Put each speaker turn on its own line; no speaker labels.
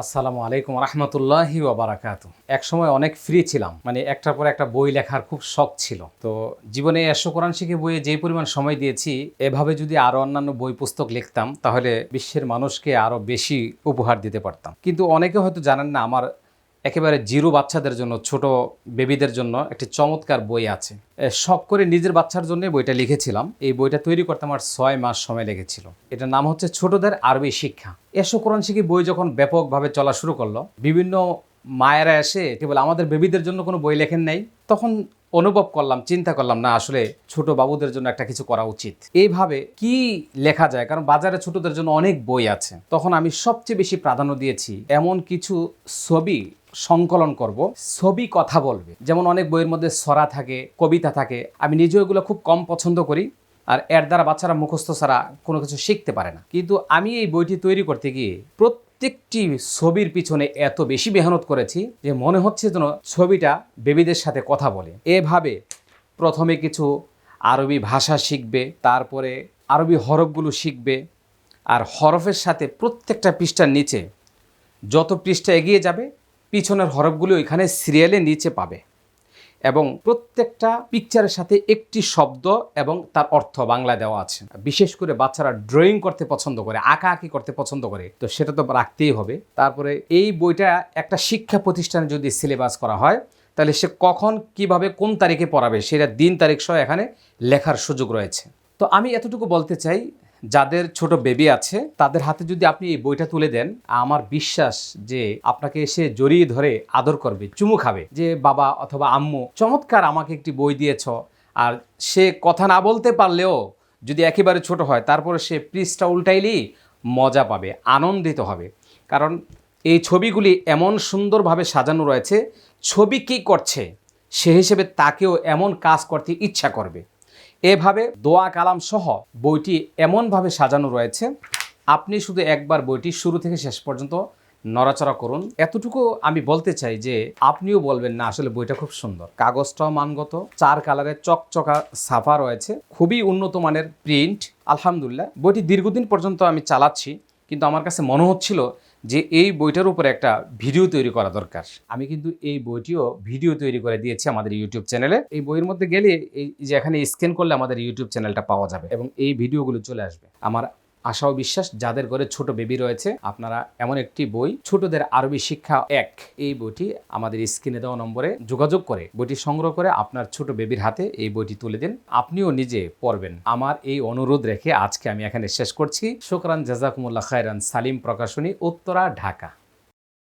আসসালামু আলাইকুম রহমতুল্লাহি ওবারাকাতু এক সময় অনেক ফ্রি ছিলাম মানে একটার পর একটা বই লেখার খুব শখ ছিল। তো জীবনে এসো কোরআন শিখে বইয়ে যে পরিমাণ সময় দিয়েছি, এভাবে যদি আরও অন্যান্য বই পুস্তক লিখতাম, তাহলে বিশ্বের মানুষকে আরও বেশি উপহার দিতে পারতাম। কিন্তু অনেকে হয়তো জানেন না, আমার একেবারে জিরো বাচ্চাদের জন্য, ছোট বেবিদের জন্য একটি চমৎকার বই আছে। শখ করে নিজের বাচ্চার জন্য বইটা লিখেছিলাম। এই বইটা তৈরি করতে আমার ছয় মাস সময় লেগেছিল। এটার নাম হচ্ছে ছোটদের আরবি শিক্ষা। এসো কোরআন শিখি বই যখন ব্যাপকভাবে চলা শুরু করল, বিভিন্ন মায়েরা এসে কেবল আমাদের বেবিদের জন্য কোনো বই লেখেন নাই। তখন অনুভব করলাম, চিন্তা করলাম, না, আসলে ছোট বাবুদের জন্য একটা কিছু করা উচিত। এইভাবে কি লেখা যায়? কারণ বাজারে ছোটদের জন্য অনেক বই আছে। তখন আমি সবচেয়ে বেশি প্রাধান্য দিয়েছি, এমন কিছু ছবি সংকলন করব। ছবি কথা বলবে। যেমন অনেক বইয়ের মধ্যে সরা থাকে, কবিতা থাকে। আমি নিজেও এগুলো খুব কম পছন্দ করি। আর এর দ্বারা বাচ্চারা মুখস্থ ছাড়া কোনো কিছু শিখতে পারে না। কিন্তু আমি এই বইটি তৈরি করতে গিয়ে প্রত্যেকটি ছবির পিছনে এত বেশি মেহনত করেছি যে মনে হচ্ছে যেন ছবিটা বেবিদের সাথে কথা বলে। এভাবে প্রথমে কিছু আরবি ভাষা শিখবে, তারপরে আরবি হরফগুলো শিখবে, আর হরফের সাথে প্রত্যেকটা পৃষ্ঠার নিচে যত পৃষ্ঠা এগিয়ে যাবে, পিছনের হরফগুলো এখানে সিরিয়ালে নিচে পাবে। এবং প্রত্যেকটা পিকচারের সাথে একটি শব্দ এবং তার অর্থ বাংলা দেওয়া আছে। বিশেষ করে বাচ্চারা ড্রয়িং করতে পছন্দ করে আঁকা আঁকি করতে পছন্দ করে, তো সেটা তো রাখতেই হবে। তারপরে এই বইটা একটা শিক্ষা প্রতিষ্ঠানে যদি সিলেবাস করা হয়, তাহলে সে কখন, কীভাবে, কোন তারিখে পড়াবে, সেটা দিন, তারিখ সহ এখানে লেখার সুযোগ রয়েছে। তো আমি এতটুকু বলতে চাই যাদের ছোট বেবি আছে, তাদের হাতে যদি আপনি এই বইটা তুলে দেন, আমার বিশ্বাস যে আপনাকে এসে জড়িয়ে ধরে আদর করবে, চুমু খাবে যে, বাবা অথবা আম্মু, চমৎকার আমাকে একটি বই দিয়েছ। আর সে কথা না বলতে পারলেও যদি একেবারে ছোট হয়, তারপরে সে পৃষ্ঠা উল্টাইলেই মজা পাবে, আনন্দিত হবে। কারণ এই ছবিগুলি এমন সুন্দরভাবে সাজানো রয়েছে, ছবি কী করছে, সে হিসেবে তাকেও এমন কাজ করতে ইচ্ছা করবে। এভাবে দোয়া কালাম সহ বইটি এমনভাবে সাজানো রয়েছে, আপনি শুধু একবার বইটি শুরু থেকে শেষ পর্যন্ত নড়াচড়া করুন। এতটুকু আমি বলতে চাই যে, আপনিও বলবেন না, আসলে বইটা খুব সুন্দর। কাগজটাও মানগত, চার কালারের চকচকা সাফা রয়েছে, খুবই উন্নত মানের প্রিন্ট। আলহামদুলিল্লাহ, বইটি দীর্ঘদিন পর্যন্ত আমি চালাচ্ছি, কিন্তু আমার কাছে মনে হচ্ছিল যে এই বইটার উপরে একটা ভিডিও তৈরি করা দরকার। আমি কিন্তু এই বইটিও ভিডিও তৈরি করে দিয়েছি আমাদের ইউটিউব চ্যানেলে এই বইয়ের মধ্যে গেলে এই যে এখানে স্ক্যান করলে আমাদের ইউটিউব চ্যানেলটা পাওয়া যাবে এবং এই ভিডিওগুলো চলে আসবে। আমার আশা ও বিশ্বাস যাদের ঘরে ছোট বেবি রয়েছে, আপনারা এমন একটি বই, ছোটদের আরবি শিক্ষা এক। এই বইটি আমাদের স্ক্রিনে দেওয়া নম্বরে যোগাযোগ করে, বইটি সংগ্রহ করে আপনার ছোট বেবির হাতে এই বইটি তুলে দিন। আপনিও নিজে পড়বেন। আমার এই অনুরোধ রেখে আজকে আমি এখানে শেষ করছি। শোকরান, জাজাকুমুল্লাহ খায়রান। সালিম প্রকাশনী, উত্তরা, ঢাকা।